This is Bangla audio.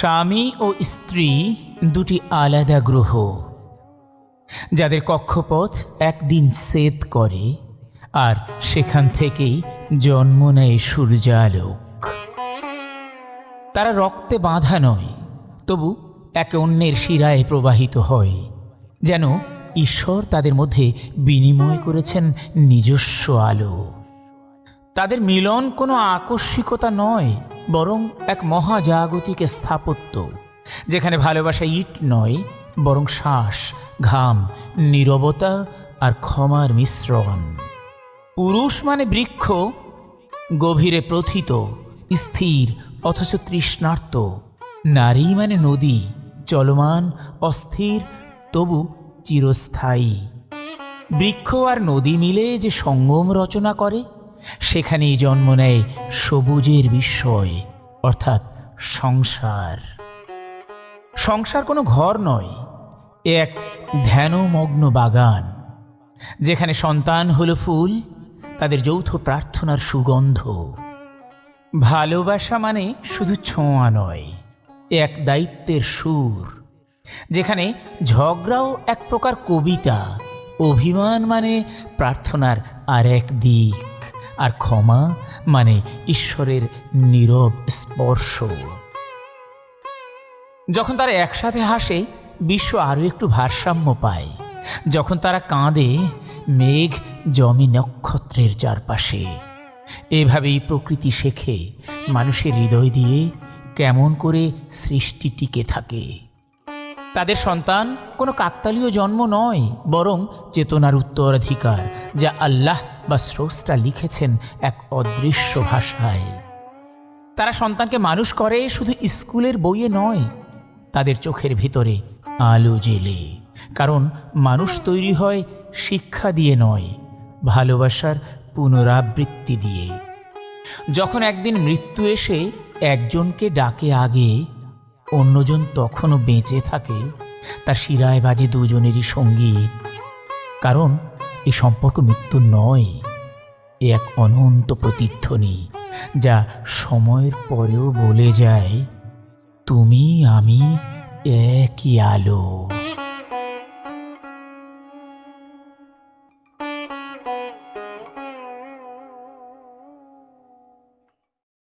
স্বামী ও স্ত্রী দুটি আলাদা গ্রহ। যাদের কক্ষপথ একদিন সেদ করে আর সেখান থেকেই জন্ম নেয় সূর্যালোক। তারা রক্তে বাঁধা নয়, তবু একে অন্যের শিরায় প্রবাহিত হয়, যেন ঈশ্বর তাদের মধ্যে বিনিময় করেছেন নিজস্ব আলো। তাদের মিলন কোনো আকস্মিকতা নয়, বরং এক মহাজাগতিক স্থাপত্য, যেখানে ভালোবাসা ইট নয়, বরং শ্বাস, ঘাম, নীরবতা আর ক্ষমার মিশ্রণ। পুরুষ মানে বৃক্ষ, গভীরে প্রথিত, স্থির, অথচ তৃষ্ণার্ত। নারী মানে নদী, চলমান, অস্থির, তবু চিরস্থায়ী। বৃক্ষ আর নদী মিলে যে সঙ্গম রচনা করে সেখানেই জন্ম নেয় সবুজের বিস্ময়, অর্থাৎ সংসার। সংসার কোনো ঘর নয় এক ধ্যানমগ্ন বাগান, যেখানে সন্তান হলো ফুল, তাদের যৌথ প্রার্থনার সুগন্ধ। ভালোবাসা মানে শুধু ছোঁয়া নয় এক দায়িত্বের সুর, যেখানে ঝগড়াও এক প্রকার কবিতা অভিমান মানে প্রার্থনার আর এক দিক, আর ক্ষমা মানে ঈশ্বরের নীরব স্পর্শ। যখন তারা একসাথে হাসে, বিশ্ব আরও একটু ভারসাম্য পায়। যখন তারা কাঁদে, মেঘ জমি নক্ষত্রের চারপাশে। এভাবেই প্রকৃতি শেখে, মানুষের হৃদয় দিয়ে কেমন করে সৃষ্টি টিকে থাকে। তাদের সন্তান কোনো কাকতালীয় জন্ম নয়, বরং চেতনার উত্তরাধিকার, যা আল্লাহ বা স্রষ্টা লিখেছেন এক অদৃশ্য ভাষায়। তারা সন্তানকে মানুষ করে শুধু স্কুলের বইয়ে নয়, তাদের চোখের ভিতরে আলো জেলে। কারণ মানুষ তৈরি হয় শিক্ষা দিয়ে নয়, ভালোবাসার পুনরাবৃত্তি দিয়ে। যখন একদিন মৃত্যু এসে একজনকে ডাকে আগে অন্যজন তখনও বেঁচে থাকে, তার শিরায় বাজে দুজনেরই সংগীত। কারণ এই সম্পর্ক মৃত্যু নয়, এ এক অনন্ত প্রতিধ্বনি, যা সময়ের পরেও বলে যায়, তুমি, আমি, একই আলো।